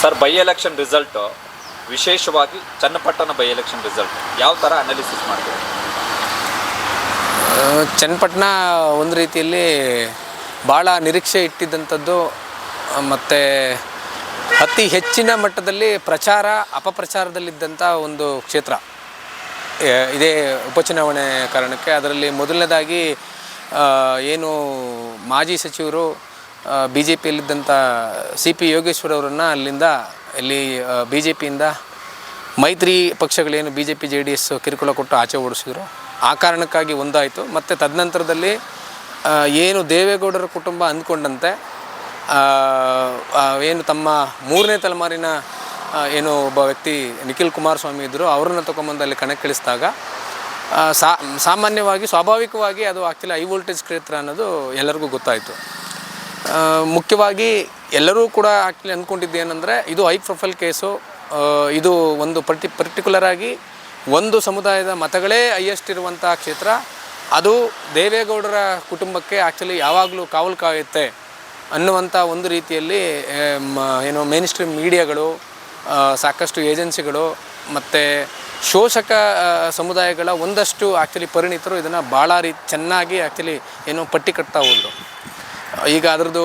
Sir, by election result, ವಿಶೇಷವಾಗಿ Channapatna by election result, ಯಾವ ಥರ ಅನಾಲಿಸಿಸ್ ಮಾಡ್ತೀವಿ ಚನ್ನಪಟ್ಟಣ ಒಂದು ರೀತಿಯಲ್ಲಿ ಭಾಳ ನಿರೀಕ್ಷೆ ಇಟ್ಟಿದ್ದಂಥದ್ದು ಮತ್ತು ಅತಿ ಹೆಚ್ಚಿನ ಮಟ್ಟದಲ್ಲಿ ಪ್ರಚಾರ, ಅಪಪ್ರಚಾರದಲ್ಲಿದ್ದಂಥ ಒಂದು ಕ್ಷೇತ್ರ. ಇದೇ ಉಪಚುನಾವಣೆ ಕಾರಣಕ್ಕೆ ಅದರಲ್ಲಿ ಮೊದಲನೇದಾಗಿ ಏನು ಮಾಜಿ ಸಚಿವರು ಬಿ ಜೆ ಪಿಯಲ್ಲಿದ್ದಂಥ ಸಿ ಪಿ ಯೋಗೇಶ್ವರ್ ಅವರನ್ನು ಅಲ್ಲಿಂದ ಇಲ್ಲಿ ಬಿ ಜೆ ಪಿಯಿಂದ ಮೈತ್ರಿ ಪಕ್ಷಗಳೇನು B J P J D S ಕಿರುಕುಳ ಕೊಟ್ಟು ಆಚೆ ಓಡಿಸಿದ್ರು. ಆ ಕಾರಣಕ್ಕಾಗಿ ಒಂದಾಯಿತು. ಮತ್ತು ತದನಂತರದಲ್ಲಿ ಏನು ದೇವೇಗೌಡರ ಕುಟುಂಬ ಅಂದ್ಕೊಂಡಂತೆ ಏನು ತಮ್ಮ ಮೂರನೇ ತಲೆಮಾರಿನ ಏನು ಒಬ್ಬ ವ್ಯಕ್ತಿ ನಿಖಿಲ್ ಕುಮಾರಸ್ವಾಮಿ ಇದ್ದರು ಅವ್ರನ್ನ ತಗೊಂಬಂದು ಅಲ್ಲಿ ಕಣಕ್ಕಿಳಿಸಿದಾಗ ಸಾ, ಸಾಮಾನ್ಯವಾಗಿ, ಸ್ವಾಭಾವಿಕವಾಗಿ ಅದು ಆ್ಯಕ್ಚುಲಿ ಹೈ ವೋಲ್ಟೇಜ್ ಕ್ಷೇತ್ರ ಅನ್ನೋದು ಎಲ್ಲರಿಗೂ ಗೊತ್ತಾಯಿತು. ಮುಖ್ಯವಾಗಿ ಎಲ್ಲರೂ ಕೂಡ ಆ್ಯಕ್ಚುಲಿ ಅಂದ್ಕೊಂಡಿದ್ದು ಏನಂದರೆ ಇದು ಹೈ ಪ್ರೊಫೈಲ್ ಕೇಸು. ಇದು ಒಂದು ಪರ್ಟಿ, ಪರ್ಟಿಕ್ಯುಲರ್ ಆಗಿ ಒಂದು ಸಮುದಾಯದ ಮತಗಳೇ ಹೈಯೆಸ್ಟ್ ಇರುವಂಥ ಕ್ಷೇತ್ರ. ಅದು ದೇವೇಗೌಡರ ಕುಟುಂಬಕ್ಕೆ ಆ್ಯಕ್ಚುಲಿ ಯಾವಾಗಲೂ ಕಾವಲು ಕಾಯುತ್ತೆ ಅನ್ನುವಂಥ ಒಂದು ರೀತಿಯಲ್ಲಿ ಏನು ಮೇನ್ ಸ್ಟ್ರೀಮ್ ಮೀಡಿಯಾಗಳು ಸಾಕಷ್ಟು ಏಜೆನ್ಸಿಗಳು ಮತ್ತು ಶೋಷಕ ಸಮುದಾಯಗಳ ಒಂದಷ್ಟು ಆ್ಯಕ್ಚುಲಿ ಪರಿಣಿತರು ಇದನ್ನು ಭಾಳ ರೀ, ಚೆನ್ನಾಗಿ ಆ್ಯಕ್ಚುಲಿ ಏನು ಪಟ್ಟಿ ಕಟ್ತಾ ಹೋದರು. ಈಗ ಅದರದ್ದು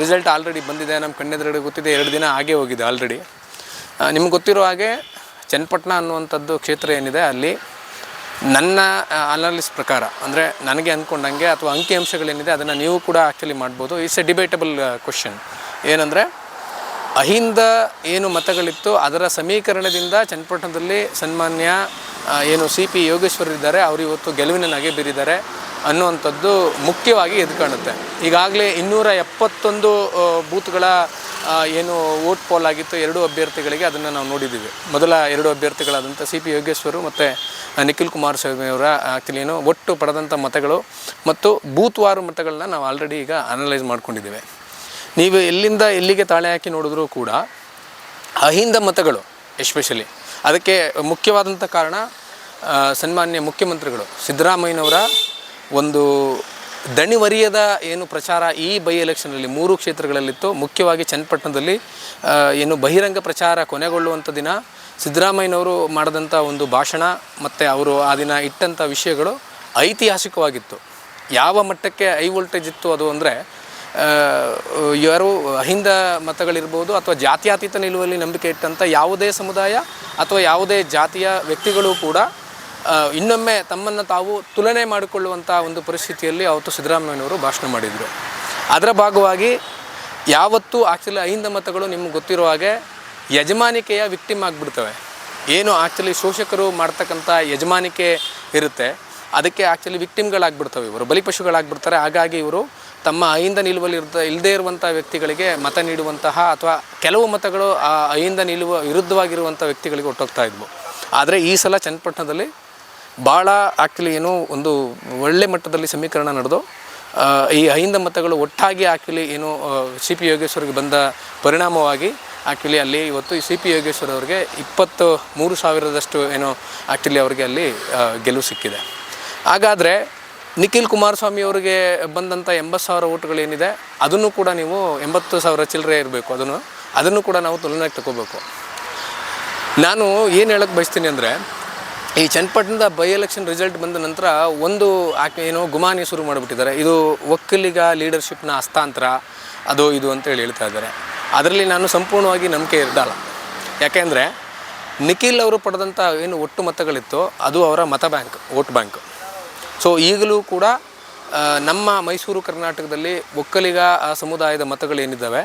ರಿಸಲ್ಟ್ ಆಲ್ರೆಡಿ ಬಂದಿದೆ. ನಮ್ಮ ಕಣ್ಣೆದುರುಗಡೆ ಗೊತ್ತಿದೆ, ಎರಡು ದಿನ ಆಗೇ ಹೋಗಿದೆ ಆಲ್ರೆಡಿ ನಿಮ್ಗೆ ಗೊತ್ತಿರೋ ಹಾಗೆ ಚನ್ನಪಟ್ಟಣ ಅನ್ನುವಂಥದ್ದು ಕ್ಷೇತ್ರ ಏನಿದೆ, ಅಲ್ಲಿ ನನ್ನ ಅನಾಲಿಸ್ ಪ್ರಕಾರ, ಅಂದರೆ ನನಗೆ ಅಂದ್ಕೊಂಡಂಗೆ ಅಥವಾ ಅಂಕಿಅಂಶಗಳೇನಿದೆ ಅದನ್ನು ನೀವು ಕೂಡ ಆ್ಯಕ್ಚುಲಿ ಮಾಡ್ಬೋದು. ಇಟ್ಸ್ ಎ ಡಿಬೇಟಬಲ್ ಕ್ವಶನ್ ಏನಂದರೆ, ಅಹಿಂದ ಏನು ಮತಗಳಿತ್ತು ಅದರ ಸಮೀಕರಣದಿಂದ ಚನ್ನಪಟ್ಟಣದಲ್ಲಿ ಸನ್ಮಾನ್ಯ ಏನು ಸಿ ಪಿ ಯೋಗೇಶ್ವರ್ ಇದ್ದಾರೆ. ಅವರು ಇವತ್ತು ಗೆಲುವಿನ ನಗೆ ಬೀರಿದ್ದಾರೆ. ಅನ್ನುವಂಥದ್ದು ಮುಖ್ಯವಾಗಿ ಎದ್ದು ಕಾಣುತ್ತೆ ಈಗಾಗಲೇ ಇನ್ನೂರ ಎಪ್ಪತ್ತೊಂದು ಬೂತ್ಗಳ ಏನು ವೋಟ್ ಪೋಲ್ ಆಗಿತ್ತು, ಎರಡು ಅಭ್ಯರ್ಥಿಗಳಿಗೆ ಅದನ್ನು ನಾವು ನೋಡಿದ್ದೀವಿ. ಮೊದಲ ಎರಡು ಅಭ್ಯರ್ಥಿಗಳಾದಂಥ ಸಿ ಪಿ ಯೋಗೇಶ್ವರು ಮತ್ತು ನಿಖಿಲ್ ಕುಮಾರಸ್ವಾಮಿ ಅವರ ಆ್ಯಕ್ಚುಲಿ ಏನು ಒಟ್ಟು ಪಡೆದಂಥ ಮತಗಳು ಮತ್ತು ಬೂತ್ವಾರು ಮತಗಳನ್ನ ನಾವು ಆಲ್ರೆಡಿ ಈಗ ಅನಲೈಸ್ ಮಾಡ್ಕೊಂಡಿದ್ದೇವೆ. ನೀವು ಎಲ್ಲಿಂದ ಎಲ್ಲಿಗೆ ತಾಳೆ ಹಾಕಿ ನೋಡಿದ್ರೂ ಕೂಡ ಅಹಿಂದ ಮತಗಳು ಎಸ್ಪೆಷಲಿ ಅದಕ್ಕೆ ಮುಖ್ಯವಾದಂಥ ಕಾರಣ ಸನ್ಮಾನ್ಯ ಮುಖ್ಯಮಂತ್ರಿಗಳು ಸಿದ್ದರಾಮಯ್ಯನವರ ಒಂದು ದಣಿವರಿಯದ ಏನು ಪ್ರಚಾರ ಈ ಬೈ ಎಲೆಕ್ಷನಲ್ಲಿ ಮೂರು ಕ್ಷೇತ್ರಗಳಲ್ಲಿತ್ತು. ಮುಖ್ಯವಾಗಿ ಚನ್ನಪಟ್ಟಣದಲ್ಲಿ ಏನು ಬಹಿರಂಗ ಪ್ರಚಾರ ಕೊನೆಗೊಳ್ಳುವಂಥ ದಿನ. ಸಿದ್ದರಾಮಯ್ಯನವರು ಮಾಡಿದಂಥ ಒಂದು ಭಾಷಣ ಮತ್ತು ಅವರು ಆ ದಿನ ಇಟ್ಟಂಥ ವಿಷಯಗಳು ಐತಿಹಾಸಿಕವಾಗಿತ್ತು. ಯಾವ ಮಟ್ಟಕ್ಕೆ ಹೈ ವೋಲ್ಟೇಜ್ ಇತ್ತು ಅದು ಅಂದರೆ ಯಾರು ಅಹಿಂದ ಮತಗಳಿರ್ಬೋದು ಅಥವಾ ಜಾತ್ಯಾತೀತ ನಿಲುವಲ್ಲಿ ನಂಬಿಕೆ ಇಟ್ಟಂಥ ಯಾವುದೇ ಸಮುದಾಯ ಅಥವಾ ಯಾವುದೇ ಜಾತಿಯ ವ್ಯಕ್ತಿಗಳು ಕೂಡ ಇನ್ನೊಮ್ಮೆ ತಮ್ಮನ್ನು ತಾವು ತುಲನೆ ಮಾಡಿಕೊಳ್ಳುವಂಥ ಒಂದು ಪರಿಸ್ಥಿತಿಯಲ್ಲಿ ಅವತ್ತು ಸಿದ್ದರಾಮಯ್ಯನವರು ಭಾಷಣ ಮಾಡಿದರು. ಅದರ ಭಾಗವಾಗಿ ಯಾವತ್ತೂ ಆ್ಯಕ್ಚುಲಿ ಐಂದ ಮತಗಳು ನಿಮ್ಗೆ ಗೊತ್ತಿರೋ ಹಾಗೆ ಯಜಮಾನಿಕೆಯ ವಿಕ್ಟಿಮ್ ಆಗಿಬಿಡ್ತವೆ. ಏನು ಆ್ಯಕ್ಚುಲಿ ಶೋಷಕರು ಮಾಡ್ತಕ್ಕಂಥ ಯಜಮಾನಿಕೆ ಇರುತ್ತೆ, ಅದಕ್ಕೆ ಆ್ಯಕ್ಚುಲಿ ವಿಕ್ಟಿಮ್ಗಳಾಗ್ಬಿಡ್ತವೆ, ಇವರು ಬಲಿಪಶುಗಳಾಗ್ಬಿಡ್ತಾರೆ ಹಾಗಾಗಿ ಇವರು ತಮ್ಮ ಅಹಿಂದ ನಿಲುವಲ್ಲಿ ಇರ್ತ ಇಲ್ಲದೇ ಇರುವಂಥ ವ್ಯಕ್ತಿಗಳಿಗೆ ಮತ ನೀಡುವಂತಹ ಅಥವಾ ಕೆಲವು ಮತಗಳು ಆ ಅಹಿಂದ ನಿಲುವ ವಿರುದ್ಧವಾಗಿರುವಂಥ ವ್ಯಕ್ತಿಗಳಿಗೆ ಒಟ್ಟೋಗ್ತಾ ಇದ್ವು. ಆದರೆ ಈ ಸಲ ಚನ್ನಪಟ್ಟಣದಲ್ಲಿ ಭಾಳ ಆ್ಯಕ್ಚುಲಿ ಏನು ಒಂದು ಒಳ್ಳೆ ಮಟ್ಟದಲ್ಲಿ ಸಮೀಕರಣ ನಡೆದು ಈ ಅಹಿಂದ ಮತಗಳು ಒಟ್ಟಾಗಿ ಆ್ಯಕ್ಚುಲಿ ಏನು ಸಿ ಪಿ ಯೋಗೇಶ್ವರಿಗೆ ಬಂದ ಪರಿಣಾಮವಾಗಿ ಆ್ಯಕ್ಚುಲಿ ಅಲ್ಲಿ ಇವತ್ತು ಸಿ ಪಿ ಯೋಗೇಶ್ವರ್ ಅವರಿಗೆ ಇಪ್ಪತ್ತು ಮೂರು ಸಾವಿರದಷ್ಟು ಏನು ಆ್ಯಕ್ಚುಲಿ ಅವರಿಗೆ ಅಲ್ಲಿ ಗೆಲುವು ಸಿಕ್ಕಿದೆ. ಹಾಗಾದರೆ ನಿಖಿಲ್ ಕುಮಾರಸ್ವಾಮಿ ಅವರಿಗೆ ಬಂದಂಥ ಎಂಬತ್ತು ಸಾವಿರ ಓಟ್ಗಳೇನಿದೆ ಅದನ್ನು ಕೂಡ ನೀವು ಎಂಬತ್ತು ಸಾವಿರ ಚಿಲ್ಲರೆ ಇರಬೇಕು ಅದನ್ನು ಅದನ್ನು ಕೂಡ ನಾವು ತುಲನೆಗೆ ತಗೋಬೇಕು. ನಾನು ಏನು ಹೇಳಕ್ಕೆ ಬಯಸ್ತೀನಿ ಅಂದರೆ ಈ ಚನ್ನಪಟ್ಟಣದ ಬೈ ಎಲೆಕ್ಷನ್ ರಿಸಲ್ಟ್ ಬಂದ ನಂತರ ಒಂದು ಆಕೆ ಏನೋ ಗುಮಾನಿ ಶುರು ಮಾಡಿಬಿಟ್ಟಿದ್ದಾರೆ. ಇದು ಒಕ್ಕಲಿಗ ಲೀಡರ್ಶಿಪ್ನ ಹಸ್ತಾಂತರ. ಅದು ಇದು ಅಂತೇಳಿ ಹೇಳ್ತಾ ಇದ್ದಾರೆ. ಅದರಲ್ಲಿ ನಾನು ಸಂಪೂರ್ಣವಾಗಿ ನಂಬಿಕೆ ಇರಲ್ಲ. ಯಾಕೆಂದರೆ ನಿಖಿಲ್ ಅವರು ಪಡೆದಂಥ ಏನು ಒಟ್ಟು ಮತಗಳಿತ್ತು, ಅದು ಅವರ ಮತ ಬ್ಯಾಂಕ್, ವೋಟ್ ಬ್ಯಾಂಕ್. ಸೊ ಈಗಲೂ ಕೂಡ ನಮ್ಮ ಮೈಸೂರು ಕರ್ನಾಟಕದಲ್ಲಿ ಒಕ್ಕಲಿಗ ಸಮುದಾಯದ ಸಮುದಾಯದ ಮತಗಳೇನಿದ್ದಾವೆ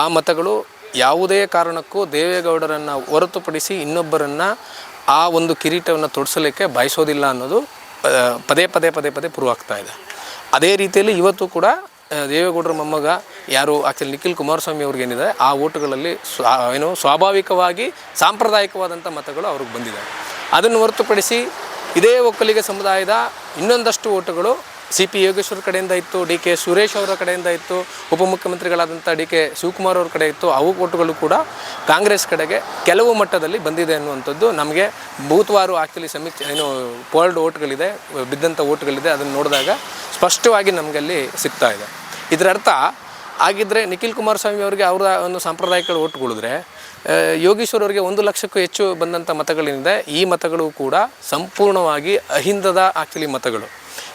ಆ ಮತಗಳು ಯಾವುದೇ ಕಾರಣಕ್ಕೂ ದೇವೇಗೌಡರನ್ನು ಹೊರತುಪಡಿಸಿ ಇನ್ನೊಬ್ಬರನ್ನು ಆ ಒಂದು ಕಿರೀಟವನ್ನು ತೊಡಿಸಲಿಕ್ಕೆ ಬಯಸೋದಿಲ್ಲ ಅನ್ನೋದು ಪದೇ ಪದೇ ಪದೇ ಪದೇ ಪ್ರೂವ್ ಆಗ್ತಾ ಇದೆ. ಅದೇ ರೀತಿಯಲ್ಲಿ ಇವತ್ತು ಕೂಡ ದೇವೇಗೌಡರ ಮೊಮ್ಮಗ ಯಾರು ಆಕ್ಚುಲಿ ನಿಖಿಲ್ ಕುಮಾರಸ್ವಾಮಿ ಅವ್ರಿಗೇನಿದೆ ಆ ಓಟುಗಳಲ್ಲಿ ಸ್ವಾ ಏನು ಸ್ವಾಭಾವಿಕವಾಗಿ ಸಾಂಪ್ರದಾಯಿಕವಾದಂಥ ಮತಗಳು ಅವ್ರಿಗೆ ಬಂದಿದೆ. ಅದನ್ನು ಹೊರತುಪಡಿಸಿ ಇದೇ ಒಕ್ಕಲಿಗ ಸಮುದಾಯದ ಇನ್ನೊಂದಷ್ಟು ಓಟುಗಳು ಸಿ ಪಿ ಯೋಗೇಶ್ವರ ಕಡೆಯಿಂದ ಇತ್ತು, ಡಿ ಕೆ ಸುರೇಶ್ ಅವರ ಕಡೆಯಿಂದ ಇತ್ತು, ಉಪಮುಖ್ಯಮಂತ್ರಿಗಳಾದಂಥ ಡಿ ಕೆ ಶಿವಕುಮಾರ್ ಅವ್ರ ಕಡೆ ಇತ್ತು, ಅವು ಓಟುಗಳು ಕೂಡ ಕಾಂಗ್ರೆಸ್ ಕಡೆಗೆ ಕೆಲವು ಮಟ್ಟದಲ್ಲಿ ಬಂದಿದೆ ಅನ್ನುವಂಥದ್ದು ನಮಗೆ ಬೂತ್ವಾರು ಆ್ಯಕ್ಚುಲಿ ಸಮೀಕ್ಷೆ, ಏನು ಪೋಲ್ಡ್ ಓಟ್ಗಳಿದೆ, ಬಿದ್ದಂಥ ಓಟ್ಗಳಿದೆ, ಅದನ್ನು ನೋಡಿದಾಗ ಸ್ಪಷ್ಟವಾಗಿ ನಮಗಲ್ಲಿ ಸಿಗ್ತಾ ಇದೆ. ಇದರ ಅರ್ಥ ಆಗಿದ್ದರೆ ನಿಖಿಲ್ ಕುಮಾರಸ್ವಾಮಿ ಅವರಿಗೆ ಅವರ ಒಂದು ಸಾಂಪ್ರದಾಯಿಕ ಓಟ್ಗಳಿದ್ರೆ ಯೋಗೇಶ್ವರ್ ಅವರಿಗೆ ಒಂದು ಲಕ್ಷಕ್ಕೂ ಹೆಚ್ಚು ಬಂದಂಥ ಮತಗಳಿಂದ ಈ ಮತಗಳು ಕೂಡ ಸಂಪೂರ್ಣವಾಗಿ ಅಹಿಂದದ ಆಕ್ಚುಲಿ ಮತಗಳು.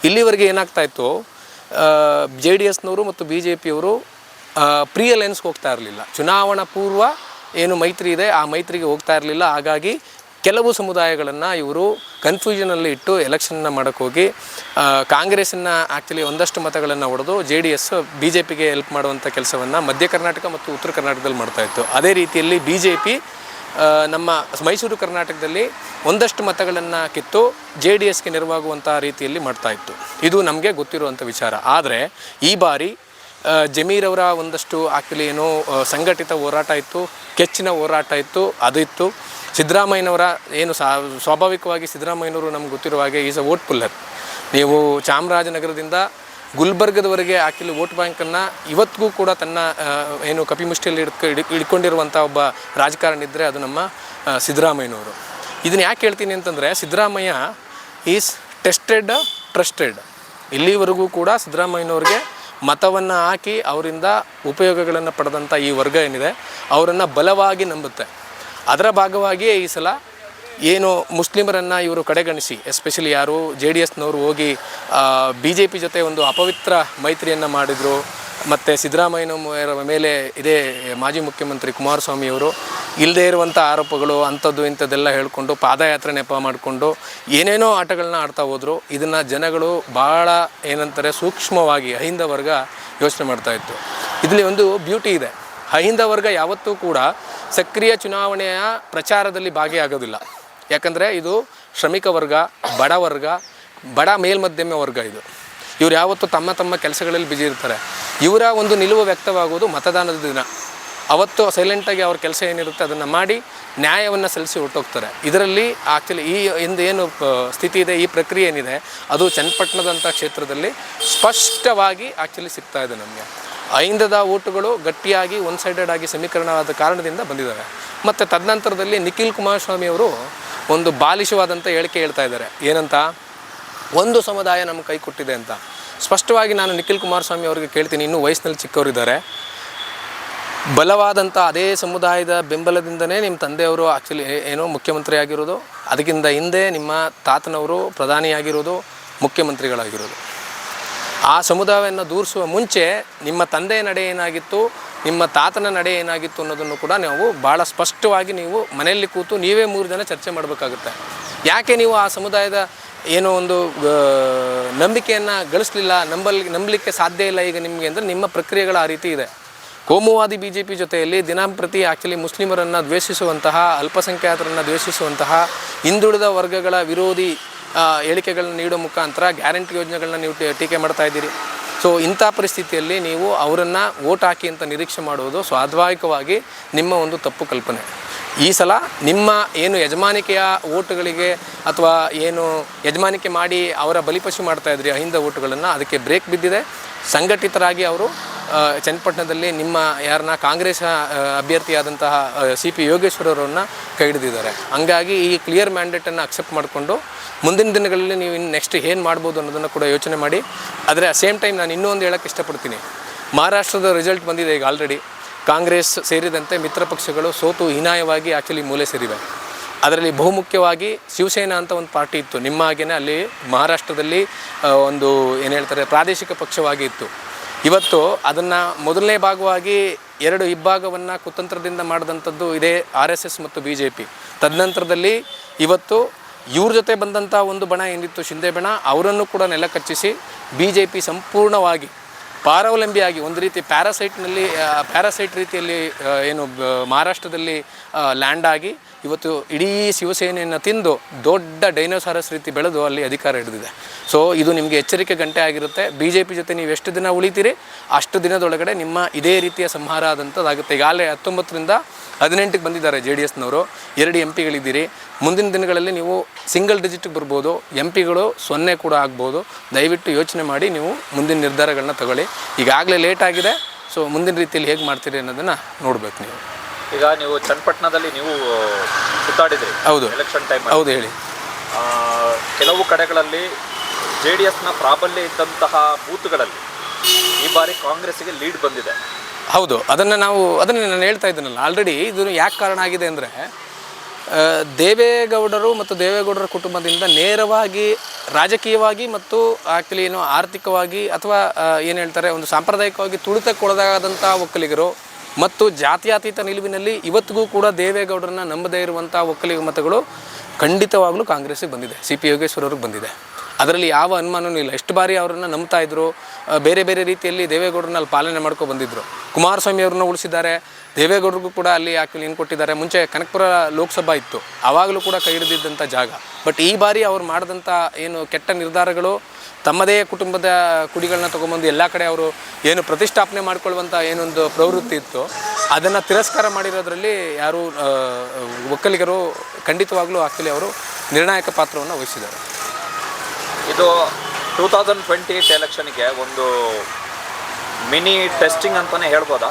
ಇಲ್ಲಿವರೆಗೆ ಏನಾಗ್ತಾ ಇತ್ತು ಜೆ ಡಿ ಎಸ್ನವರು ಮತ್ತು ಬಿ ಜೆ ಪಿಯವರು ಪ್ರೀ ಅಲೈನ್ಸ್ಗೆ ಹೋಗ್ತಾ ಇರಲಿಲ್ಲ. ಚುನಾವಣಾ ಪೂರ್ವ ಏನು ಮೈತ್ರಿ ಇದೆ, ಆ ಮೈತ್ರಿಗೆ ಹೋಗ್ತಾ ಇರಲಿಲ್ಲ. ಹಾಗಾಗಿ ಕೆಲವು ಸಮುದಾಯಗಳನ್ನು ಇವರು ಕನ್ಫ್ಯೂಷನಲ್ಲಿ ಇಟ್ಟು ಎಲೆಕ್ಷನ್ನ ಮಾಡೋಕ್ಕೋಗಿ ಕಾಂಗ್ರೆಸ್ಸನ್ನ ಆ್ಯಕ್ಚುಲಿ ಒಂದಷ್ಟು ಮತಗಳನ್ನು ಹೊಡೆದು J D S B J ಪಿಗೆ ಹೆಲ್ಪ್ ಮಾಡುವಂಥ ಕೆಲಸವನ್ನು ಮಧ್ಯ ಕರ್ನಾಟಕ ಮತ್ತು ಉತ್ತರ ಕರ್ನಾಟಕದಲ್ಲಿ ಮಾಡ್ತಾ ಇತ್ತು. ಅದೇ ರೀತಿಯಲ್ಲಿ ಬಿ ಜೆ ಪಿ ನಮ್ಮ ಮೈಸೂರು ಕರ್ನಾಟಕದಲ್ಲಿ ಒಂದಷ್ಟು ಮತಗಳನ್ನು ಕಿತ್ತು ಜೆ ಡಿ ಎಸ್ಗೆ ನೆರವಾಗುವಂಥ ರೀತಿಯಲ್ಲಿ ಮಾಡ್ತಾ ಇತ್ತು. ಇದು ನಮಗೆ ಗೊತ್ತಿರುವಂಥ ವಿಚಾರ. ಆದರೆ ಈ ಬಾರಿ ಜಮೀರವರ ಒಂದಷ್ಟು ಆಕ್ಚುಲಿ ಏನೋ ಸಂಘಟಿತ ಹೋರಾಟ ಇತ್ತು, ಕೆಚ್ಚಿನ ಹೋರಾಟ ಇತ್ತು, ಅದು ಇತ್ತು. ಸಿದ್ದರಾಮಯ್ಯನವರ ಏನು ಸ್ವಾಭಾವಿಕವಾಗಿ ಸಿದ್ದರಾಮಯ್ಯನವರು ನಮ್ಗೆ ಗೊತ್ತಿರುವ ಹಾಗೆ ಈಸ್ ಅ ವೋಟ್ ಪುಲ್ಲರ್ ನೀವು ಚಾಮರಾಜನಗರದಿಂದ ಗುಲ್ಬರ್ಗದವರೆಗೆ ಆಕ್ಚುಲಿ ವೋಟ್ ಬ್ಯಾಂಕನ್ನು ಇವತ್ತಿಗೂ ಕೂಡ ತನ್ನ ಏನು ಕಪಿಮುಷ್ಟಿಯಲ್ಲಿ ಇಡ್ಕ ಹಿಡ್ ಹಿಡ್ಕೊಂಡಿರುವಂಥ ಒಬ್ಬ ರಾಜಕಾರಣಿ ಇದ್ದರೆ ಅದು ನಮ್ಮ ಸಿದ್ದರಾಮಯ್ಯನವರು. ಇದನ್ನು ಯಾಕೆ ಹೇಳ್ತೀನಿ ಅಂತಂದರೆ ಸಿದ್ದರಾಮಯ್ಯ ಈಸ್ ಟೆಸ್ಟೆಡ್, ಟ್ರಸ್ಟೆಡ್. ಇಲ್ಲಿವರೆಗೂ ಕೂಡ ಸಿದ್ದರಾಮಯ್ಯನವ್ರಿಗೆ ಮತವನ್ನು ಹಾಕಿ ಅವರಿಂದ ಉಪಯೋಗಗಳನ್ನು ಪಡೆದಂಥ ಈ ವರ್ಗ ಏನಿದೆ, ಅವರನ್ನು ಬಲವಾಗಿ ನಂಬುತ್ತೆ. ಅದರ ಭಾಗವಾಗಿಯೇ ಈ ಸಲ ಏನು ಮುಸ್ಲಿಮರನ್ನು ಇವರು ಕಡೆಗಣಿಸಿ ಎಸ್ಪೆಷಲಿ ಯಾರು ಜೆ ಡಿ ಎಸ್ನವರು ಹೋಗಿ ಬಿ ಜೆ ಪಿ ಜೊತೆ ಒಂದು ಅಪವಿತ್ರ ಮೈತ್ರಿಯನ್ನು ಮಾಡಿದರು, ಮತ್ತು ಸಿದ್ದರಾಮಯ್ಯನವರ ಮೇಲೆ ಇದೇ ಮಾಜಿ ಮುಖ್ಯಮಂತ್ರಿ ಕುಮಾರಸ್ವಾಮಿಯವರು ಇಲ್ಲದೇ ಇರುವಂಥ ಆರೋಪಗಳು, ಅಂಥದ್ದು ಇಂಥದ್ದೆಲ್ಲ ಹೇಳಿಕೊಂಡು ಪಾದಯಾತ್ರೆ ನೆಪ ಮಾಡಿಕೊಂಡು ಏನೇನೋ ಆಟಗಳನ್ನ ಆಡ್ತಾ ಹೋದರು. ಇದನ್ನು ಜನಗಳು ಭಾಳ ಏನಂತಾರೆ, ಸೂಕ್ಷ್ಮವಾಗಿ ಅಹಿಂದ ವರ್ಗ ಯೋಚನೆ ಮಾಡ್ತಾ ಇತ್ತು. ಇದರಲ್ಲಿ ಒಂದು ಬ್ಯೂಟಿ ಇದೆ. ಅಹಿಂದ ವರ್ಗ ಯಾವತ್ತೂ ಕೂಡ ಸಕ್ರಿಯ ಚುನಾವಣೆಯ ಪ್ರಚಾರದಲ್ಲಿ ಭಾಗಿಯಾಗೋದಿಲ್ಲ. ಯಾಕಂದರೆ ಇದು ಶ್ರಮಿಕ ವರ್ಗ, ಬಡ ವರ್ಗ, ಬಡ ಮೇಲ್ಮಧ್ಯಮ ವರ್ಗ ಇದು. ಇವ್ರು ಯಾವತ್ತೂ ತಮ್ಮ ತಮ್ಮ ಕೆಲಸಗಳಲ್ಲಿ ಬಿಜಿ ಇರ್ತಾರೆ. ಇವರ ಒಂದು ನಿಲುವು ವ್ಯಕ್ತವಾಗುವುದು ಮತದಾನದ ದಿನ. ಅವತ್ತು ಸೈಲೆಂಟಾಗಿ ಅವ್ರ ಕೆಲಸ ಏನಿರುತ್ತೆ ಅದನ್ನು ಮಾಡಿ ನ್ಯಾಯವನ್ನು ಸಲ್ಲಿಸಿ ಹೊರಟೋಗ್ತಾರೆ. ಇದರಲ್ಲಿ ಆ್ಯಕ್ಚುಲಿ ಈ ಹಿಂದೆ ಏನು ಸ್ಥಿತಿ ಇದೆ, ಈ ಪ್ರಕ್ರಿಯೆ ಏನಿದೆ, ಅದು ಚನ್ನಪಟ್ಟಣದಂಥ ಕ್ಷೇತ್ರದಲ್ಲಿ ಸ್ಪಷ್ಟವಾಗಿ ಆ್ಯಕ್ಚುಲಿ ಸಿಗ್ತಾ ಇದೆ ನಮಗೆ. ಐಂದದ ಓಟುಗಳು ಗಟ್ಟಿಯಾಗಿ ಒನ್ ಸೈಡೆಡ್ ಆಗಿ ಸಮೀಕರಣವಾದ ಕಾರಣದಿಂದ ಬಂದಿದ್ದಾವೆ ಮತ್ತು ತದನಂತರದಲ್ಲಿ ನಿಖಿಲ್ ಕುಮಾರಸ್ವಾಮಿ ಅವರು ಒಂದು ಬಾಲಿಶವಾದಂಥ ಹೇಳಿಕೆ ಹೇಳ್ತಾ ಇದ್ದಾರೆ. ಏನಂತ? ಒಂದು ಸಮುದಾಯ ನಮ್ಮ ಕೈ ಕೊಟ್ಟಿದೆ ಅಂತ. ಸ್ಪಷ್ಟವಾಗಿ ನಾನು ನಿಖಿಲ್ ಕುಮಾರಸ್ವಾಮಿ ಅವರಿಗೆ ಕೇಳ್ತೀನಿ, ಇನ್ನೂ ವಯಸ್ಸಿನಲ್ಲಿ ಚಿಕ್ಕವರಿದ್ದಾರೆ. ಬಲವಾದಂಥ ಅದೇ ಸಮುದಾಯದ ಬೆಂಬಲದಿಂದನೇ ನಿಮ್ಮ ತಂದೆಯವರು ಆ್ಯಕ್ಚುಲಿ ಏನೋ ಮುಖ್ಯಮಂತ್ರಿ ಆಗಿರೋದು, ಅದಕ್ಕಿಂತ ಹಿಂದೆ ನಿಮ್ಮ ತಾತನವರು ಪ್ರಧಾನಿಯಾಗಿರೋದು ಮುಖ್ಯಮಂತ್ರಿಗಳಾಗಿರೋದು. ಆ ಸಮುದಾಯವನ್ನು ದೂರಿಸುವ ಮುಂಚೆ ನಿಮ್ಮ ತಂದೆಯ ನಡೆ ಏನಾಗಿತ್ತು? ನಿಮ್ಮ ತಾತನ ನಡೆ ಏನಾಗಿತ್ತು ಅನ್ನೋದನ್ನು ಕೂಡ ನಾವು ಭಾಳ ಸ್ಪಷ್ಟವಾಗಿ ನೀವು ಮನೆಯಲ್ಲಿ ಕೂತು ನೀವೇ ಮೂರು ಜನ ಚರ್ಚೆ ಮಾಡಬೇಕಾಗುತ್ತೆ. ಯಾಕೆ ನೀವು ಆ ಸಮುದಾಯದ ಏನೋ ಒಂದು ನಂಬಿಕೆಯನ್ನು ಗಳಿಸಲಿಲ್ಲ, ನಂಬಲ್, ನಂಬಲಿಕ್ಕೆ ಸಾಧ್ಯ ಇಲ್ಲ ಈಗ ನಿಮಗೆ ಅಂದರೆ ನಿಮ್ಮ ಪ್ರಕ್ರಿಯೆಗಳು ಆ ರೀತಿ ಇದೆ. ಕೋಮುವಾದಿ ಬಿ ಜೆ ಪಿ ಜೊತೆಯಲ್ಲಿ ದಿನಂಪ್ರತಿ ಆ್ಯಕ್ಚುಲಿ ಮುಸ್ಲಿಮರನ್ನು ದ್ವೇಷಿಸುವಂತಹ, ಅಲ್ಪಸಂಖ್ಯಾತರನ್ನು ದ್ವೇಷಿಸುವಂತಹ, ಹಿಂದುಳಿದ ವರ್ಗಗಳ ವಿರೋಧಿ ಹೇಳಿಕೆಗಳನ್ನ ನೀಡೋ ಮುಖಾಂತರ ಗ್ಯಾರಂಟಿ ಯೋಜನೆಗಳನ್ನ ನೀವು ಟೀಕೆ ಮಾಡ್ತಾ ಇದ್ದೀರಿ. ಸೊ ಇಂಥ ಪರಿಸ್ಥಿತಿಯಲ್ಲಿ ನೀವು ಅವರನ್ನು ಓಟ್ ಹಾಕಿ ಅಂತ ನಿರೀಕ್ಷೆ ಮಾಡುವುದು ಸ್ವಾಭಾವಿಕವಾಗಿ ನಿಮ್ಮ ಒಂದು ತಪ್ಪು ಕಲ್ಪನೆ. ಈ ಸಲ ನಿಮ್ಮ ಏನು ಯಜಮಾನಿಕೆಯ ಓಟುಗಳಿಗೆ ಅಥವಾ ಏನು ಯಜಮಾನಿಕೆ ಮಾಡಿ ಅವರ ಬಲಿಪಶು ಮಾಡ್ತಾ ಇದ್ರಿ ಅಹಿಂದ ಓಟುಗಳನ್ನು ಅದಕ್ಕೆ ಬ್ರೇಕ್ ಬಿದ್ದಿದೆ. ಸಂಘಟಿತರಾಗಿ ಅವರು ಚನ್ನಪಟ್ಟಣದಲ್ಲಿ ನಿಮ್ಮ ಯಾರನ್ನ ಕಾಂಗ್ರೆಸ್ ಆ, ಅಭ್ಯರ್ಥಿಯಾದಂತಹ ಸಿ ಪಿ ಯೋಗೇಶ್ವರರನ್ನ ಕೈ ಹಿಡಿದಿದ್ದಾರೆ. ಹಂಗಾಗಿ ಈ ಕ್ಲಿಯರ್ ಮ್ಯಾಂಡೇಟನ್ನು ಅಕ್ಸೆಪ್ಟ್ ಮಾಡಿಕೊಂಡು ಮುಂದಿನ ದಿನಗಳಲ್ಲಿ ನೀವು ಇನ್ನು ನೆಕ್ಸ್ಟ್ ಏನು ಮಾಡ್ಬೋದು ಅನ್ನೋದನ್ನು ಕೂಡ ಯೋಚನೆ ಮಾಡಿ. ಆದರೆ ಸೇಮ್ ಟೈಮ್ ನಾನು ಇನ್ನೂ ಒಂದು ಹೇಳೋಕ್ಕೆ ಇಷ್ಟಪಡ್ತೀನಿ. ಮಹಾರಾಷ್ಟ್ರದ ರಿಸಲ್ಟ್ ಬಂದಿದೆ ಈಗ ಆಲ್ರೆಡಿ ಕಾಂಗ್ರೆಸ್ ಸೇರಿದಂತೆ ಮಿತ್ರ ಪಕ್ಷಗಳು ಸೋತು ಹೀನಾಯವಾಗಿ ಆ್ಯಕ್ಚುಲಿ ಮೂಲೆ ಸೇರಿವೆ. ಅದರಲ್ಲಿ ಬಹುಮುಖ್ಯವಾಗಿ ಶಿವಸೇನಾ ಅಂತ ಒಂದು ಪಾರ್ಟಿ ಇತ್ತು. ನಿಮ್ಮ ಹಾಗೆಯೇ ಅಲ್ಲಿ ಮಹಾರಾಷ್ಟ್ರದಲ್ಲಿ ಒಂದು ಏನು ಹೇಳ್ತಾರೆ, ಪ್ರಾದೇಶಿಕ ಪಕ್ಷವಾಗಿ ಇತ್ತು. ಇವತ್ತು ಅದನ್ನು ಮೊದಲನೇ ಭಾಗವಾಗಿ ಎರಡು ಇಬ್ಬಾಗವನ್ನು ಕುತಂತ್ರದಿಂದ ಮಾಡಿದಂಥದ್ದು ಇದೇ ಆರ್ ಎಸ್ ಎಸ್ ಮತ್ತು ಬಿ ಜೆ ಪಿ. ತದನಂತರದಲ್ಲಿ ಇವತ್ತು ಇವ್ರ ಜೊತೆ ಬಂದಂಥ ಒಂದು ಬಣ ಏನಿತ್ತು ಶಿಂದೆ ಬಣ, ಅವರನ್ನು ಕೂಡ ನೆಲಕಚ್ಚಿಸಿ ಬಿ ಜೆ ಪಿ ಸಂಪೂರ್ಣವಾಗಿ ಪಾರಾವಲಂಬಿಯಾಗಿ ಒಂದು ರೀತಿ ಪ್ಯಾರಾಸೈಟ್ನಲ್ಲಿ ಪ್ಯಾರಾಸೈಟ್ ರೀತಿಯಲ್ಲಿ ಏನು ಮಹಾರಾಷ್ಟ್ರದಲ್ಲಿ ಲ್ಯಾಂಡ್ ಆಗಿ ಇವತ್ತು ಇಡೀ ಶಿವಸೇನೆಯನ್ನು ತಿಂದು ದೊಡ್ಡ ಡೈನೋಸಾರಸ್ ರೀತಿ ಬೆಳೆದು ಅಲ್ಲಿ ಅಧಿಕಾರ ಹಿಡಿದಿದೆ. ಸೊ ಇದು ನಿಮಗೆ ಎಚ್ಚರಿಕೆ ಗಂಟೆ ಆಗಿರುತ್ತೆ. ಬಿ ಜೆ ಪಿ ಜೊತೆ ನೀವು ಎಷ್ಟು ದಿನ ಉಳಿತೀರಿ, ಅಷ್ಟು ದಿನದೊಳಗಡೆ ನಿಮ್ಮ ಇದೇ ರೀತಿಯ ಸಂಹಾರ ಆದಂಥದ್ದಾಗುತ್ತೆ. ಈಗಾಗಲೇ ಹತ್ತೊಂಬತ್ತರಿಂದ ಹದಿನೆಂಟಿಗೆ ಬಂದಿದ್ದಾರೆ ಜೆ ಡಿ ಎಸ್ನವರು. ಎರಡು ಎಂ ಪಿಗಳಿದ್ದೀರಿ. ಮುಂದಿನ ದಿನಗಳಲ್ಲಿ ನೀವು ಸಿಂಗಲ್ ಡಿಜಿಟ್ಗೆ ಬರ್ಬೋದು. ಎಂ ಪಿಗಳು ಸೊನ್ನೆ ಕೂಡ ಆಗ್ಬೋದು. ದಯವಿಟ್ಟು ಯೋಚನೆ ಮಾಡಿ ನೀವು ಮುಂದಿನ ನಿರ್ಧಾರಗಳನ್ನ ತಗೊಳ್ಳಿ. ಈಗಾಗಲೇ ಲೇಟ್ ಆಗಿದೆ. ಸೊ ಮುಂದಿನ ರೀತಿಯಲ್ಲಿ ಹೇಗೆ ಮಾಡ್ತೀರಿ ಅನ್ನೋದನ್ನು ನೋಡ್ಬೇಕು ನೀವು. ಈಗ ನೀವು ಚನ್ನಪಟ್ಟಣದಲ್ಲಿ ನೀವು ಸುತ್ತಾಡಿದ್ರಿ. ಹೌದು. ಎಲೆಕ್ಷನ್ ಟೈಮ್ ಹೌದು ಹೇಳಿ. ಕೆಲವು ಕಡೆಗಳಲ್ಲಿ ಜೆ ಡಿ ಎಸ್ನ ಪ್ರಾಬಲ್ಯ ಇದ್ದಂತಹ ಬೂತ್ಗಳಲ್ಲಿ ಈ ಬಾರಿ ಕಾಂಗ್ರೆಸ್ಗೆ ಲೀಡ್ ಬಂದಿದೆ. ಹೌದು, ಅದನ್ನು ನಾವು, ಅದನ್ನು ನಾನು ಹೇಳ್ತಾ ಇದ್ದೀನಲ್ಲ ಆಲ್ರೆಡಿ ಇದು ಯಾಕೆ ಕಾರಣ ಆಗಿದೆ ಅಂದರೆ ದೇವೇಗೌಡರು ಮತ್ತು ದೇವೇಗೌಡರ ಕುಟುಂಬದಿಂದ ನೇರವಾಗಿ ರಾಜಕೀಯವಾಗಿ ಮತ್ತು ಆಕ್ಚುಲಿ ಏನು ಆರ್ಥಿಕವಾಗಿ ಅಥವಾ ಏನು ಹೇಳ್ತಾರೆ, ಒಂದು ಸಾಂಪ್ರದಾಯಿಕವಾಗಿ ತುಳಿತಕ್ಕೊಳಗಾದಂಥ ಒಕ್ಕಲಿಗರು ಮತ್ತು ಜಾತ್ಯಾತೀತ ನಿಲುವಿನಲ್ಲಿ ಇವತ್ತಿಗೂ ಕೂಡ ದೇವೇಗೌಡರನ್ನ ನಂಬದೇ ಇರುವಂಥ ಒಕ್ಕಲಿಗ ಮತಗಳು ಖಂಡಿತವಾಗಲೂ ಕಾಂಗ್ರೆಸ್ಸಿಗೆ ಬಂದಿದೆ ಸಿ ಪಿ ಯೋಗೇಶ್ವರ್ ಅವ್ರಿಗೆ ಬಂದಿದೆ. ಅದರಲ್ಲಿ ಯಾವ ಅನುಮಾನವೂ ಇಲ್ಲ. ಎಷ್ಟು ಬಾರಿ ಅವರನ್ನು ನಂಬ್ತಾ ಇದ್ರು ಬೇರೆ ಬೇರೆ ರೀತಿಯಲ್ಲಿ ದೇವೇಗೌಡರನ್ನ ಅಲ್ಲಿ ಪಾಲನೆ ಮಾಡ್ಕೊ ಬಂದಿದ್ರು. ಕುಮಾರಸ್ವಾಮಿ ಅವ್ರನ್ನ ಉಳಿಸಿದ್ದಾರೆ. ದೇವೇಗೌಡರಿಗೂ ಕೂಡ ಅಲ್ಲಿ ಆಕ್ಚುಲಿ ಏನು ಕೊಟ್ಟಿದ್ದಾರೆ. ಮುಂಚೆ ಕನಕಪುರ ಲೋಕಸಭಾ ಇತ್ತು. ಆವಾಗಲೂ ಕೂಡ ಕೈ ಹಿಡಿದಿದ್ದಂಥ ಜಾಗ. ಬಟ್ ಈ ಬಾರಿ ಅವ್ರು ಮಾಡಿದಂಥ ಏನು ಕೆಟ್ಟ ನಿರ್ಧಾರಗಳು ತಮ್ಮದೇ ಕುಟುಂಬದ ಕುಡಿಗಳನ್ನ ತೊಗೊಂಬಂದು ಎಲ್ಲ ಕಡೆ ಅವರು ಏನು ಪ್ರತಿಷ್ಠಾಪನೆ ಮಾಡಿಕೊಳ್ಳುವಂಥ ಏನೊಂದು ಪ್ರವೃತ್ತಿ ಇತ್ತು. ಅದನ್ನು ತಿರಸ್ಕಾರ ಮಾಡಿರೋದ್ರಲ್ಲಿ ಯಾರು ಒಕ್ಕಲಿಗರು ಖಂಡಿತವಾಗ್ಲೂ ಆಕ್ಚುಲಿ ಅವರು ನಿರ್ಣಾಯಕ ಪಾತ್ರವನ್ನು ವಹಿಸಿದ್ದಾರೆ. ಇದು ಟೂ ತೌಸಂಡ್ ಟ್ವೆಂಟಿ ಏಟ್ ಎಲೆಕ್ಷನ್ಗೆ ಒಂದು ಮಿನಿ ಟೆಸ್ಟಿಂಗ್ ಅಂತಲೇ ಹೇಳ್ಬೋದಾ?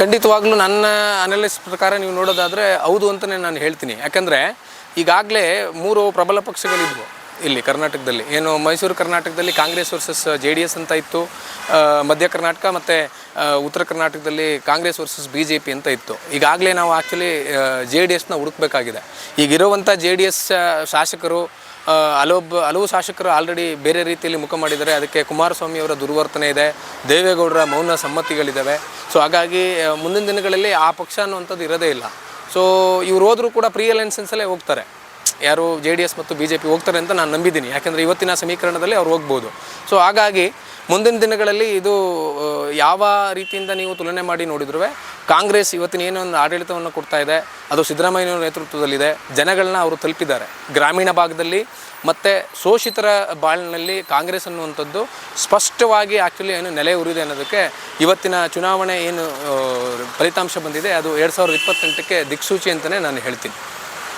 ಖಂಡಿತವಾಗ್ಲೂ ನನ್ನ ಅನಾಲಿಸ್ ಪ್ರಕಾರ ನೀವು ನೋಡೋದಾದರೆ ಹೌದು ಅಂತಲೇ ನಾನು ಹೇಳ್ತೀನಿ. ಯಾಕಂದರೆ ಈಗಾಗಲೇ ಮೂರು ಪ್ರಬಲ ಪಕ್ಷಗಳಿದ್ವು ಇಲ್ಲಿ ಕರ್ನಾಟಕದಲ್ಲಿ. ಏನು ಮೈಸೂರು ಕರ್ನಾಟಕದಲ್ಲಿ Congress versus J D S ಅಂತ ಇತ್ತು ಮಧ್ಯ ಕರ್ನಾಟಕ ಮತ್ತು ಉತ್ತರ ಕರ್ನಾಟಕದಲ್ಲಿ Congress versus B J P ಅಂತ ಇತ್ತು. ಈಗಾಗಲೇ ನಾವು ಆ್ಯಕ್ಚುಲಿ ಜೆ ಡಿ ಎಸ್ನ ಹುಡುಕಬೇಕಾಗಿದೆ. ಈಗಿರುವಂಥ ಜೆ ಡಿ ಎಸ್ ಶಾಸಕರು ಹಲವೊಬ್ಬ ಹಲವು ಶಾಸಕರು ಆಲ್ರೆಡಿ ಬೇರೆ ರೀತಿಯಲ್ಲಿ ಮುಖ ಮಾಡಿದ್ದಾರೆ. ಅದಕ್ಕೆ ಕುಮಾರಸ್ವಾಮಿ ಅವರ ದುರ್ವರ್ತನೆ ಇದೆ, ದೇವೇಗೌಡರ ಮೌನ ಸಮ್ಮತಿಗಳಿದ್ದಾವೆ. ಸೊ ಹಾಗಾಗಿ ಮುಂದಿನ ದಿನಗಳಲ್ಲಿ ಆ ಪಕ್ಷ ಅನ್ನುವಂಥದ್ದು ಇರೋದೇ ಇಲ್ಲ. ಸೊ ಇವ್ರು ಹೋದರೂ ಕೂಡ ಪ್ರೀ ಅಲೈನ್ಸೆನ್ಸಲ್ಲೇ ಹೋಗ್ತಾರೆ. ಯಾರು ಜೆ ಡಿ ಎಸ್ ಮತ್ತು ಬಿ ಜೆ ಪಿ ಹೋಗ್ತಾರೆ ಅಂತ ನಾನು ನಂಬಿದ್ದೀನಿ. ಯಾಕೆಂದರೆ ಇವತ್ತಿನ ಸಮೀಕರಣದಲ್ಲಿ ಅವ್ರು ಹೋಗ್ಬೋದು. ಸೊ ಹಾಗಾಗಿ ಮುಂದಿನ ದಿನಗಳಲ್ಲಿ ಇದು ಯಾವ ರೀತಿಯಿಂದ ನೀವು ತುಲನೆ ಮಾಡಿ ನೋಡಿದ್ರು ಕಾಂಗ್ರೆಸ್ ಇವತ್ತಿನ ಏನೋ ಆಡಳಿತವನ್ನು ಕೊಡ್ತಾ ಇದೆ, ಅದು ಸಿದ್ದರಾಮಯ್ಯನವರ ನೇತೃತ್ವದಲ್ಲಿದೆ, ಜನಗಳನ್ನ ಅವರು ತಲುಪಿದ್ದಾರೆ. ಗ್ರಾಮೀಣ ಭಾಗದಲ್ಲಿ ಮತ್ತು ಶೋಷಿತರ ಬಾಳಿನಲ್ಲಿ ಕಾಂಗ್ರೆಸ್ ಅನ್ನುವಂಥದ್ದು ಸ್ಪಷ್ಟವಾಗಿ ಆ್ಯಕ್ಚುಲಿ ಏನು ನೆಲೆ ಉರಿದೆ ಅನ್ನೋದಕ್ಕೆ ಇವತ್ತಿನ ಚುನಾವಣೆ ಏನು ಫಲಿತಾಂಶ ಬಂದಿದೆ, ಅದು ಎರಡು ಸಾವಿರದ ಇಪ್ಪತ್ತೆಂಟಕ್ಕೆ ದಿಕ್ಸೂಚಿ ಅಂತಲೇ ನಾನು ಹೇಳ್ತೀನಿ.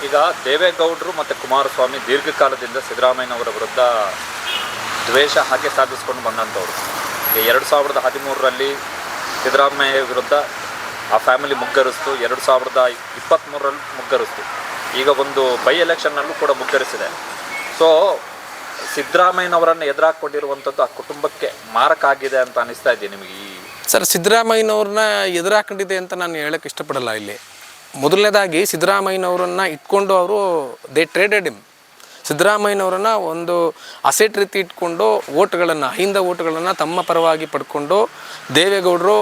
ಈಗ ದೇವೇಗೌಡರು ಮತ್ತು ಕುಮಾರಸ್ವಾಮಿ ದೀರ್ಘಕಾಲದಿಂದ ಸಿದ್ದರಾಮಯ್ಯನವರ ವಿರುದ್ಧ ದ್ವೇಷ ಹಾಗೆ ಸಾಧಿಸ್ಕೊಂಡು ಬಂದಂಥವ್ರು. ಈಗ ಎರಡು ಸಾವಿರದ ಹದಿಮೂರರಲ್ಲಿ ಸಿದ್ದರಾಮಯ್ಯ ವಿರುದ್ಧ ಆ ಫ್ಯಾಮಿಲಿ ಮುಗ್ಗರಿಸ್ತು, ಎರಡು ಸಾವಿರದ ಇಪ್ಪತ್ತ್ಮೂರರಲ್ಲಿ ಮುಗ್ಗರಿಸ್ತು. ಈಗ ಒಂದು ಬೈ ಎಲೆಕ್ಷನ್ನಲ್ಲೂ ಕೂಡ ಮುಗ್ಗರಿಸಿದೆ. ಸೊ ಸಿದ್ದರಾಮಯ್ಯನವರನ್ನು ಎದುರಾಕೊಂಡಿರುವಂಥದ್ದು ಆ ಕುಟುಂಬಕ್ಕೆ ಮಾರಕ ಆಗಿದೆ ಅಂತ ಅನಿಸ್ತಾ ಇದೆ ನಿಮಗೆ ಈ ಸರ್, ಸಿದ್ದರಾಮಯ್ಯನವ್ರನ್ನ ಎದುರಾಕೊಂಡಿದೆ ಅಂತ ನಾನು ಹೇಳಕ್ಕೆ ಇಷ್ಟಪಡಲ್ಲ ಇಲ್ಲಿ. ಮೊದಲನೇದಾಗಿ ಸಿದ್ದರಾಮಯ್ಯನವರನ್ನು ಇಟ್ಕೊಂಡು ಅವರು ದೇ ಟ್ರೇಡೆಡ್ ಇಮ್ ಸಿದ್ದರಾಮಯ್ಯನವರನ್ನು ಒಂದು ಅಸೆಟ್ ರೀತಿ ಇಟ್ಕೊಂಡು ಓಟ್ಗಳನ್ನು ಅಹಿಂದ ಓಟ್ಗಳನ್ನು ತಮ್ಮ ಪರವಾಗಿ ಪಡ್ಕೊಂಡು ದೇವೇಗೌಡರು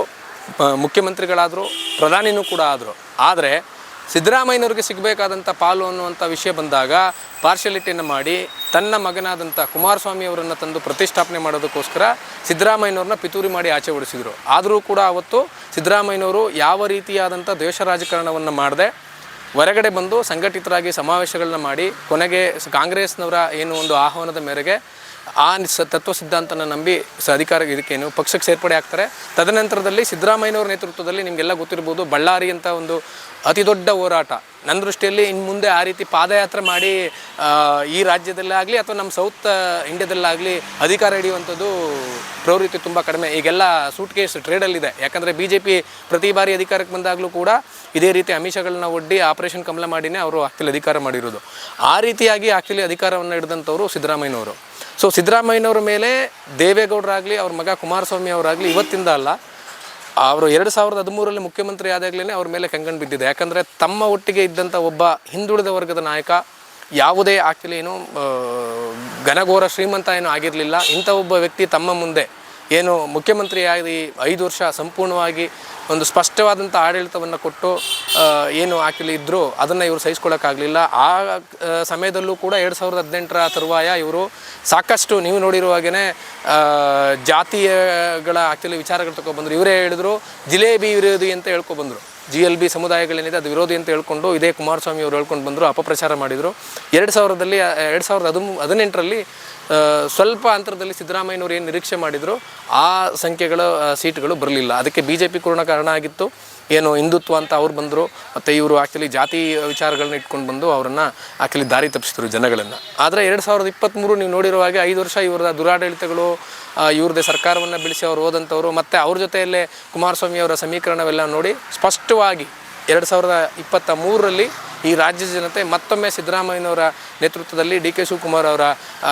ಮುಖ್ಯಮಂತ್ರಿಗಳಾದರು, ಪ್ರಧಾನಿನೂ ಕೂಡ ಆದರು. ಆದರೆ ಸಿದ್ದರಾಮಯ್ಯನವ್ರಿಗೆ ಸಿಗಬೇಕಾದಂಥ ಪಾಲು ಅನ್ನುವಂಥ ವಿಷಯ ಬಂದಾಗ ಪಾರ್ಶಲಿಟಿಯನ್ನು ಮಾಡಿ ತನ್ನ ಮಗನಾದಂಥ ಕುಮಾರಸ್ವಾಮಿ ಅವರನ್ನು ತಂದು ಪ್ರತಿಷ್ಠಾಪನೆ ಮಾಡೋದಕ್ಕೋಸ್ಕರ ಸಿದ್ದರಾಮಯ್ಯನವ್ರನ್ನ ಪಿತೂರಿ ಮಾಡಿ ಆಚೆ ಓಡಿಸಿದರು. ಆದರೂ ಕೂಡ ಅವತ್ತು ಸಿದ್ದರಾಮಯ್ಯನವರು ಯಾವ ರೀತಿಯಾದಂಥ ದ್ವೇಷ ರಾಜಕಾರಣವನ್ನು ಮಾಡದೆ, ಹೊರಗಡೆ ಬಂದು ಸಂಘಟಿತರಾಗಿ ಸಮಾವೇಶಗಳನ್ನ ಮಾಡಿ, ಕೊನೆಗೆ ಕಾಂಗ್ರೆಸ್ನವರ ಏನು ಒಂದು ಆಹ್ವಾನದ ಮೇರೆಗೆ ಆ ಸ ತತ್ವ ಸಿದ್ಧಾಂತನ ನಂಬಿ ಸ ಅಧಿಕಾರ ಇದಕ್ಕೇನು ಪಕ್ಷಕ್ಕೆ ಸೇರ್ಪಡೆ ಆಗ್ತಾರೆ. ತದನಂತರದಲ್ಲಿ ಸಿದ್ದರಾಮಯ್ಯನವರ ನೇತೃತ್ವದಲ್ಲಿ ನಿಮಗೆಲ್ಲ ಗೊತ್ತಿರ್ಬೋದು ಬಳ್ಳಾರಿ ಅಂತ ಒಂದು ಅತಿ ದೊಡ್ಡ ಹೋರಾಟ. ನನ್ನ ದೃಷ್ಟಿಯಲ್ಲಿ ಇನ್ನು ಮುಂದೆ ಆ ರೀತಿ ಪಾದಯಾತ್ರೆ ಮಾಡಿ ಈ ರಾಜ್ಯದಲ್ಲಾಗಲಿ ಅಥವಾ ನಮ್ಮ ಸೌತ್ ಇಂಡಿಯಾದಲ್ಲಾಗಲಿ ಅಧಿಕಾರ ಹಿಡಿಯುವಂಥದ್ದು ಪ್ರವೃತ್ತಿ ತುಂಬ ಕಡಿಮೆ. ಈಗೆಲ್ಲ ಸೂಟ್ ಕೇಸ್ ಟ್ರೇಡಲ್ಲಿದೆ. ಯಾಕಂದರೆ ಬಿ ಜೆ ಪಿ ಪ್ರತಿ ಬಾರಿ ಅಧಿಕಾರಕ್ಕೆ ಬಂದಾಗಲೂ ಕೂಡ ಇದೇ ರೀತಿ ಅಮಿಷಗಳನ್ನ ಒಡ್ಡಿ ಆಪರೇಷನ್ ಕಮಲ ಮಾಡಿನೇ ಅವರು ಆಕ್ಚುಲಿ ಅಧಿಕಾರ ಮಾಡಿರೋದು. ಆ ರೀತಿಯಾಗಿ ಆಕ್ಚುಲಿ ಅಧಿಕಾರವನ್ನು ಹಿಡಿದಂಥವ್ರು ಸಿದ್ದರಾಮಯ್ಯನವರು. ಸೊ ಸಿದ್ದರಾಮಯ್ಯನವರ ಮೇಲೆ ದೇವೇಗೌಡರಾಗಲಿ, ಅವ್ರ ಮಗ ಕುಮಾರಸ್ವಾಮಿ ಅವರಾಗಲಿ ಇವತ್ತಿಂದ ಅಲ್ಲ, ಅವರು ಎರಡು ಸಾವಿರದ ಹದಿಮೂರರಲ್ಲಿ ಮುಖ್ಯಮಂತ್ರಿ ಆದಾಗಲೇ ಅವ್ರ ಮೇಲೆ ಕಂಗಣ್ಣು ಬಿದ್ದಿದೆ. ಯಾಕಂದರೆ ತಮ್ಮ ಒಟ್ಟಿಗೆ ಇದ್ದಂಥ ಒಬ್ಬ ಹಿಂದುಳಿದ ವರ್ಗದ ನಾಯಕ ಯಾವುದೇ ಆಕ್ಚುಲಿ ಏನು ಘನಘೋರ ಶ್ರೀಮಂತ ಏನು ಆಗಿರಲಿಲ್ಲ. ಇಂಥ ಒಬ್ಬ ವ್ಯಕ್ತಿ ತಮ್ಮ ಮುಂದೆ ಏನು ಮುಖ್ಯಮಂತ್ರಿಯಾಗಿ ಐದು ವರ್ಷ ಸಂಪೂರ್ಣವಾಗಿ ಒಂದು ಸ್ಪಷ್ಟವಾದಂಥ ಆಡಳಿತವನ್ನು ಕೊಟ್ಟು ಏನು ಆಕ್ಚುಲಿ ಇದ್ದರು ಅದನ್ನು ಇವರು ಸಹಿಸ್ಕೊಳ್ಳೋಕ್ಕಾಗಲಿಲ್ಲ ಆ ಸಮಯದಲ್ಲೂ ಕೂಡ ಎರಡು ಸಾವಿರದ ಹದಿನೆಂಟರ ತರುವಾಯ ಇವರು ಸಾಕಷ್ಟು ನೀವು ನೋಡಿರುವ ಜಾತಿಯಗಳ ಆಕ್ಚುಲಿ ವಿಚಾರಗಳು ತಗೊಬಂದರು ಇವರೇ ಹೇಳಿದ್ರು, ಜಿಲೇಬಿ ವಿರೋಧಿ ಅಂತ ಹೇಳ್ಕೊಬಂದರು ಜಿ ಎಲ್ ಬಿ ಸಮುದಾಯಗಳೇನಿದೆ ಅದು ವಿರೋಧಿ ಅಂತ ಹೇಳ್ಕೊಂಡು ಇದೇ ಕುಮಾರಸ್ವಾಮಿ ಅವರು ಹೇಳ್ಕೊಂಡು ಬಂದರು, ಅಪಪ್ರಚಾರ ಮಾಡಿದರು. ಎರಡು ಸಾವಿರದಲ್ಲಿ, ಎರಡು ಸಾವಿರದ ಹದಿಮೂ, ಹದಿನೆಂಟರಲ್ಲಿ ಸ್ವಲ್ಪ ಅಂತರದಲ್ಲಿ ಸಿದ್ದರಾಮಯ್ಯನವರು ಏನು ನಿರೀಕ್ಷೆ ಮಾಡಿದ್ರು, ಆ ಸಂಖ್ಯೆಗಳ ಸೀಟ್ಗಳು ಬರಲಿಲ್ಲ. ಅದಕ್ಕೆ ಬಿ ಜೆ ಪಿ ಕೂಡ ಕಾರಣ ಆಗಿತ್ತು. ಏನು ಹಿಂದುತ್ವ ಅಂತ ಅವ್ರು ಬಂದರು, ಮತ್ತು ಇವರು ಆ್ಯಕ್ಚುಲಿ ಜಾತಿ ವಿಚಾರಗಳನ್ನ ಇಟ್ಕೊಂಡು ಬಂದು ಅವರನ್ನು ಆ್ಯಕ್ಚುಲಿ ದಾರಿ ತಪ್ಪಿಸಿದ್ರು ಜನಗಳನ್ನು. ಆದರೆ ಎರಡು ಸಾವಿರದ ಇಪ್ಪತ್ತ್ಮೂರು ನೀವು ನೋಡಿರುವ ಹಾಗೆ ಐದು ವರ್ಷ ಇವರ ದುರಾಡಳಿತಗಳು ಇವ್ರದೇ ಸರ್ಕಾರವನ್ನು ಬೆಳೆಸಿ ಅವ್ರು ಹೋದಂಥವ್ರು, ಮತ್ತು ಅವ್ರ ಜೊತೆಯಲ್ಲೇ ಕುಮಾರಸ್ವಾಮಿ ಅವರ ಸಮೀಕರಣವೆಲ್ಲ ನೋಡಿ ಸ್ಪಷ್ಟವಾಗಿ ಎರಡು ಸಾವಿರದ ಇಪ್ಪತ್ತ ಮೂರರಲ್ಲಿ ಈ ರಾಜ್ಯ ಜನತೆ ಮತ್ತೊಮ್ಮೆ ಸಿದ್ದರಾಮಯ್ಯನವರ ನೇತೃತ್ವದಲ್ಲಿ ಡಿ ಕೆ ಶಿವಕುಮಾರ್ ಅವರ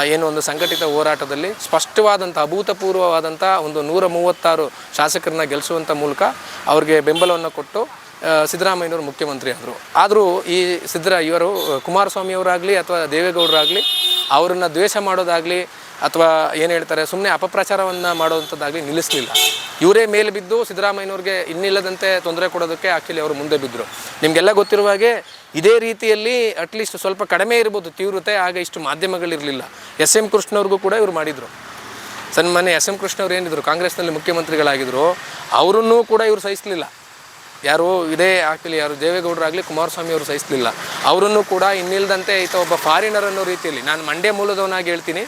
ಏನು ಒಂದು ಸಂಘಟಿತ ಹೋರಾಟದಲ್ಲಿ ಸ್ಪಷ್ಟವಾದಂಥ ಅಭೂತಪೂರ್ವವಾದಂಥ ಒಂದು ನೂರ ಮೂವತ್ತಾರು ಶಾಸಕರನ್ನ ಗೆಲ್ಲಿಸುವಂಥ ಮೂಲಕ ಅವ್ರಿಗೆ ಬೆಂಬಲವನ್ನು ಕೊಟ್ಟು ಸಿದ್ದರಾಮಯ್ಯನವರು ಮುಖ್ಯಮಂತ್ರಿ ಆದರು ಆದರೂ ಈ ಸಿದ್ದರ ಇವರು ಕುಮಾರಸ್ವಾಮಿ ಅವರಾಗಲಿ ಅಥವಾ ದೇವೇಗೌಡರಾಗಲಿ, ಅವರನ್ನು ದ್ವೇಷ ಮಾಡೋದಾಗಲಿ ಅಥವಾ ಏನು ಹೇಳ್ತಾರೆ ಸುಮ್ಮನೆ ಅಪಪ್ರಚಾರವನ್ನು ಮಾಡೋವಂಥದ್ದಾಗಲಿ ನಿಲ್ಲಿಸಲಿಲ್ಲ. ಇವರೇ ಮೇಲೆ ಬಿದ್ದು ಸಿದ್ದರಾಮಯ್ಯನವ್ರಿಗೆ ಇನ್ನಿಲ್ಲದಂತೆ ತೊಂದರೆ ಕೊಡೋದಕ್ಕೆ ಆ್ಯಕ್ಚುಲಿ ಅವರು ಮುಂದೆ ಬಿದ್ದರು ನಿಮಗೆಲ್ಲ ಗೊತ್ತಿರುವ ಹಾಗೆ ಇದೇ ರೀತಿಯಲ್ಲಿ ಅಟ್ಲೀಸ್ಟ್ ಸ್ವಲ್ಪ ಕಡಿಮೆ ಇರ್ಬೋದು, ತೀವ್ರತೆ, ಆಗ ಇಷ್ಟು ಮಾಧ್ಯಮಗಳಿರಲಿಲ್ಲ. ಎಸ್ ಎಂ ಕೃಷ್ಣವ್ರಿಗೂ ಕೂಡ ಇವರು ಮಾಡಿದರು. ಸನ್ಮಾನ್ಯ ಎಸ್ ಎಂ ಕೃಷ್ಣ ಅವ್ರು ಏನಿದ್ರು, ಕಾಂಗ್ರೆಸ್ನಲ್ಲಿ ಮುಖ್ಯಮಂತ್ರಿಗಳಾಗಿದ್ದರು ಅವರನ್ನೂ ಕೂಡ ಇವರು ಸಹಿಸಲಿಲ್ಲ. ಯಾರು ಇದೇ ಆಗ್ತಿಲ್ಲ ಯಾರು ದೇವೇಗೌಡರಾಗಲಿ ಕುಮಾರಸ್ವಾಮಿ ಅವರು ಸಹಿಸಲಿಲ್ಲ. ಅವರನ್ನು ಕೂಡ ಇನ್ನಿಲ್ಲದಂತೆ ಈತ ಒಬ್ಬ ಫಾರಿನರ್ ಅನ್ನೋ ರೀತಿಯಲ್ಲಿ, ನಾನು ಮಂಡ್ಯ ಮೂಲದವನಾಗಿ ಹೇಳ್ತೀನಿ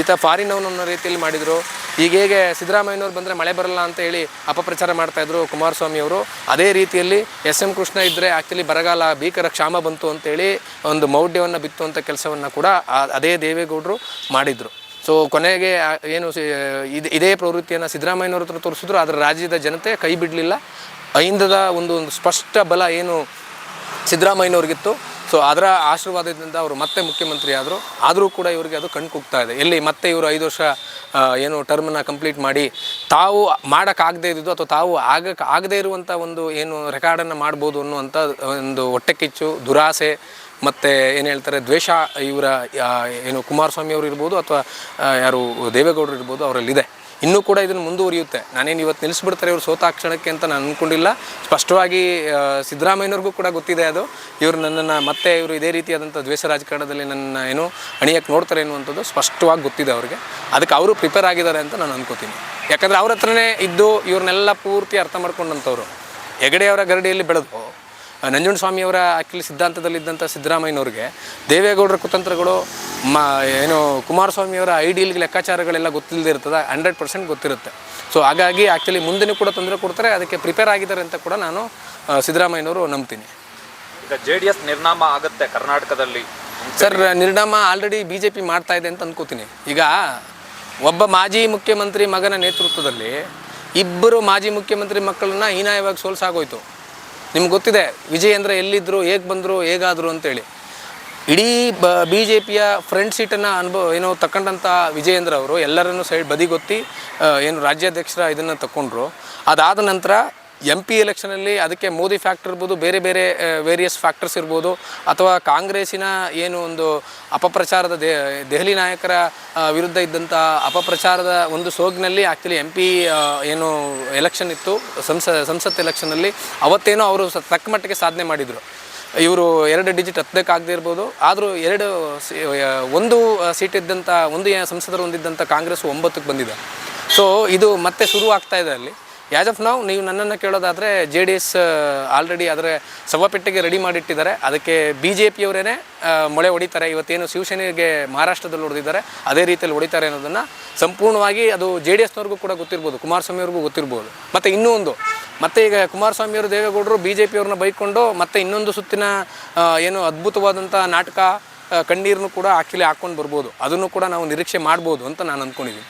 ಈತ ಫಾರಿನವನು ಅನ್ನೋ ರೀತಿಯಲ್ಲಿ ಮಾಡಿದರು. ಈಗ ಹೇಗೆ ಸಿದ್ದರಾಮಯ್ಯನವ್ರು ಬಂದರೆ ಮಳೆ ಬರಲ್ಲ ಅಂತ ಹೇಳಿ ಅಪಪ್ರಚಾರ ಮಾಡ್ತಾಯಿದ್ರು ಕುಮಾರಸ್ವಾಮಿ ಅವರು. ಅದೇ ರೀತಿಯಲ್ಲಿ ಎಸ್ ಎಂ ಕೃಷ್ಣ ಇದ್ದರೆ ಆ್ಯಕ್ಚುಲಿ ಬರಗಾಲ ಭೀಕರ ಕ್ಷಾಮ ಬಂತು ಅಂತೇಳಿ ಒಂದು ಮೌಢ್ಯವನ್ನು ಬಿತ್ತುವಂಥ ಕೆಲಸವನ್ನು ಕೂಡ ಅದೇ ದೇವೇಗೌಡರು ಮಾಡಿದರು. ಸೊ ಕೊನೆಗೆ ಏನು ಇದು ಇದೇ ಪ್ರವೃತ್ತಿಯನ್ನು ಸಿದ್ದರಾಮಯ್ಯನವ್ರ ಹತ್ರ ತೋರಿಸಿದ್ರು, ಆದರೆ ರಾಜ್ಯದ ಜನತೆ ಕೈ ಬಿಡಲಿಲ್ಲ. ಒಂದು ಒಂದು ಸ್ಪಷ್ಟ ಬಲ ಏನು ಸಿದ್ದರಾಮಯ್ಯನವ್ರಿಗಿತ್ತು. ಸೊ ಅದರ ಆಶೀರ್ವಾದದಿಂದ ಅವರು ಮತ್ತೆ ಮುಖ್ಯಮಂತ್ರಿ ಆದರು ಆದರೂ ಕೂಡ ಇವರಿಗೆ ಅದು ಕಣ್ ಕುಗ್ತಾ ಇದೆ. ಎಲ್ಲಿ ಮತ್ತೆ ಇವರು ಐದು ವರ್ಷ ಏನು ಟರ್ಮನ್ನ ಕಂಪ್ಲೀಟ್ ಮಾಡಿ ತಾವು ಮಾಡೋಕ್ಕಾಗದೇ ಇದ್ದಿದ್ದು ಅಥವಾ ತಾವು ಆಗಕ್ಕೆ ಆಗದೇ ಇರುವಂಥ ಒಂದು ಏನು ರೆಕಾರ್ಡನ್ನು ಮಾಡ್ಬೋದು ಅನ್ನುವಂಥ ಒಂದು ಹೊಟ್ಟೆ ಕಿಚ್ಚು ದುರಾಸೆ, ಮತ್ತು ಏನು ಹೇಳ್ತಾರೆ, ದ್ವೇಷ ಇವರ ಏನು ಕುಮಾರಸ್ವಾಮಿ ಅವರು ಇರ್ಬೋದು ಅಥವಾ ಯಾರು ದೇವೇಗೌಡರು ಇರ್ಬೋದು ಅವರಲ್ಲಿದೆ. ಇನ್ನೂ ಕೂಡ ಇದನ್ನು ಮುಂದುವರಿಯುತ್ತೆ. ನಾನೇನು ಇವತ್ತು ನಿಲ್ಲಿಸ್ಬಿಡ್ತಾರೆ ಇವರು ಸೋತ ಕ್ಷಣಕ್ಕೆ ಅಂತ ನಾನು ಅಂದ್ಕೊಂಡಿಲ್ಲ ಸ್ಪಷ್ಟವಾಗಿ ಸಿದ್ದರಾಮಯ್ಯನವ್ರಿಗೂ ಕೂಡ ಗೊತ್ತಿದೆ ಅದು. ಇವರು ನನ್ನನ್ನು ಮತ್ತೆ ಇವರು ಇದೇ ರೀತಿಯಾದಂಥ ದ್ವೇಷ ರಾಜಕಾರಣದಲ್ಲಿ ನನ್ನ ಏನು ಅಣಿಯಕ್ಕೆ ನೋಡ್ತಾರೆ ಅನ್ನುವಂಥದ್ದು ಸ್ಪಷ್ಟವಾಗಿ ಗೊತ್ತಿದೆ ಅವ್ರಿಗೆ. ಅದಕ್ಕೆ ಅವರು ಪ್ರಿಪೇರ್ ಆಗಿದ್ದಾರೆ ಅಂತ ನಾನು ಅನ್ಕೋತೀನಿ. ಯಾಕಂದರೆ ಅವ್ರ ಹತ್ರನೇ ಇದ್ದು ಇವ್ರನ್ನೆಲ್ಲ ಪೂರ್ತಿ ಅರ್ಥ ಮಾಡ್ಕೊಂಡಂಥವ್ರು. ಹೆಗಡೆಯವರ ಗರಡಿಯಲ್ಲಿ ಬೆಳೆದು ನಂಜುಂಡಸ್ವಾಮಿಯವರ ಆ್ಯಕ್ಚುಲಿ ಸಿದ್ಧಾಂತದಲ್ಲಿದ್ದಂಥ ಸಿದ್ದರಾಮಯ್ಯನವ್ರಿಗೆ ದೇವೇಗೌಡರ ಕುತಂತ್ರಗಳು ಮ ಏನು ಕುಮಾರಸ್ವಾಮಿಯವರ ಐಡಿಯಲ್ಗೆ ಲೆಕ್ಕಾಚಾರಗಳೆಲ್ಲ ಗೊತ್ತಿಲ್ಲದೆ ಇರ್ತದೆ ಹಂಡ್ರೆಡ್ ಪರ್ಸೆಂಟ್ ಗೊತ್ತಿರುತ್ತೆ. ಸೊ ಹಾಗಾಗಿ ಆ್ಯಕ್ಚುಲಿ ಮುಂದೆನೂ ಕೂಡ ತೊಂದರೆ ಕೊಡ್ತಾರೆ ಅದಕ್ಕೆ ಪ್ರಿಪೇರ್ ಆಗಿದ್ದಾರೆ ಅಂತ ಕೂಡ ನಾನು ಸಿದ್ದರಾಮಯ್ಯನವರು ನಂಬ್ತೀನಿ. ಈಗ ಜೆ ಡಿ ಎಸ್ ನಿರ್ನಾಮ ಆಗುತ್ತೆ ಕರ್ನಾಟಕದಲ್ಲಿ. ಸರ್ ನಿರ್ನಾಮ ಆಲ್ರೆಡಿ ಬಿ ಜೆ ಪಿ ಮಾಡ್ತಾ ಇದೆ ಅಂತ ಅಂದ್ಕೋತೀನಿ ಈಗ ಒಬ್ಬ ಮಾಜಿ ಮುಖ್ಯಮಂತ್ರಿ ಮಗನ ನೇತೃತ್ವದಲ್ಲಿ ಇಬ್ಬರು ಮಾಜಿ ಮುಖ್ಯಮಂತ್ರಿ ಮಕ್ಕಳನ್ನ ಹೀನಾಯವಾಗಿ ಸೋಲ್ಸಾಗೋಯ್ತು. ನಿಮ್ಗೆ ಗೊತ್ತಿದೆ ವಿಜಯೇಂದ್ರ ಎಲ್ಲಿದ್ದರು ಹೇಗೆ ಬಂದರು, ಹೇಗಾದರು ಅಂತೇಳಿ. ಇಡೀ ಬ ಬಿ ಜೆ ಪಿಯ ಫ್ರಂಟ್ ಸೀಟನ್ನು ಅನುಭವ, ಏನೋ ತಕ್ಕಂಡಂಥ ವಿಜಯೇಂದ್ರ ಅವರು ಎಲ್ಲರನ್ನೂ ಸೈಡ್ ಬದಿಗೊತ್ತಿ ಏನು ರಾಜ್ಯಾಧ್ಯಕ್ಷರ ಇದನ್ನು ತಗೊಂಡ್ರು ಅದಾದ ನಂತರ ಎಂ ಪಿ ಎಲೆಕ್ಷನಲ್ಲಿ ಅದಕ್ಕೆ ಮೋದಿ ಫ್ಯಾಕ್ಟರ್ ಇರ್ಬೋದು, ಬೇರೆ ಬೇರೆ ವೇರಿಯಸ್ ಫ್ಯಾಕ್ಟರ್ಸ್ ಇರ್ಬೋದು, ಅಥವಾ ಕಾಂಗ್ರೆಸ್ಸಿನ ಏನು ಒಂದು ಅಪಪ್ರಚಾರದ ದೆಹಲಿ ನಾಯಕರ ವಿರುದ್ಧ ಇದ್ದಂಥ ಅಪಪ್ರಚಾರದ ಒಂದು ಸೋಗಿನಲ್ಲಿ ಆ್ಯಕ್ಚುಲಿ ಎಂ ಏನು ಎಲೆಕ್ಷನ್ ಇತ್ತು, ಸಂಸ, ಸಂಸತ್ ಎಲೆಕ್ಷನಲ್ಲಿ ಅವತ್ತೇನೋ ಅವರು ತಕ್ಕ ಮಟ್ಟಿಗೆ ಸಾಧನೆ ಮಾಡಿದರು. ಇವರು ಎರಡು ಡಿಜಿಟ್ ಹತ್ತಕ್ಕಾಗದೇ ಇರ್ಬೋದು, ಆದರೂ ಎರಡು ಒಂದು ಸೀಟ್ ಇದ್ದಂಥ ಒಂದು ಸಂಸದರು ಹೊಂದಿದ್ದಂಥ ಕಾಂಗ್ರೆಸ್ ಒಂಬತ್ತಕ್ಕೆ ಬಂದಿದೆ. ಸೊ ಇದು ಮತ್ತೆ ಶುರು ಆಗ್ತಾ ಇದೆ ಅಲ್ಲಿ. ಆ್ಯಸ್ ಆಫ್ ನಾವು ನೀವು ನನ್ನನ್ನು ಕೇಳೋದಾದರೆ ಜೆ ಡಿ ಎಸ್ ಆಲ್ರೆಡಿ ಅದರ ಸಭಾಪೆಟ್ಟಿಗೆ ರೆಡಿ ಮಾಡಿಟ್ಟಿದ್ದಾರೆ. ಅದಕ್ಕೆ ಬಿ ಜೆ ಪಿಯವರೇ ಮೊಳೆ ಹೊಡಿತಾರೆ. ಇವತ್ತೇನು ಶಿವಸೇನೆಗೆ ಮಹಾರಾಷ್ಟ್ರದಲ್ಲಿ ಹೊಡೆದಿದ್ದಾರೆ, ಅದೇ ರೀತಿಯಲ್ಲಿ ಹೊಡಿತಾರೆ ಅನ್ನೋದನ್ನು ಸಂಪೂರ್ಣವಾಗಿ ಅದು ಜೆ ಡಿ ಎಸ್ನವ್ರಿಗೂ ಕೂಡ ಗೊತ್ತಿರ್ಬೋದು, ಕುಮಾರಸ್ವಾಮಿಯವ್ರಿಗೂ ಗೊತ್ತಿರ್ಬೋದು. ಮತ್ತು ಇನ್ನೂ ಒಂದು, ಮತ್ತೆ ಈಗ ಕುಮಾರಸ್ವಾಮಿಯವರು ದೇವೇಗೌಡರು ಬಿ ಜೆ ಪಿಯವ್ರನ್ನ ಬೈಕೊಂಡು ಮತ್ತೆ ಇನ್ನೊಂದು ಸುತ್ತಿನ ಏನು ಅದ್ಭುತವಾದಂಥ ನಾಟಕ ಕಣ್ಣೀರನ್ನು ಕೂಡ ಆಕ್ಚುಲಿ ಹಾಕ್ಕೊಂಡು ಬರ್ಬೋದು. ಅದನ್ನು ಕೂಡ ನಾವು ನಿರೀಕ್ಷೆ ಮಾಡ್ಬೋದು ಅಂತ ನಾನು ಅಂದ್ಕೊಂಡಿದ್ದೀನಿ.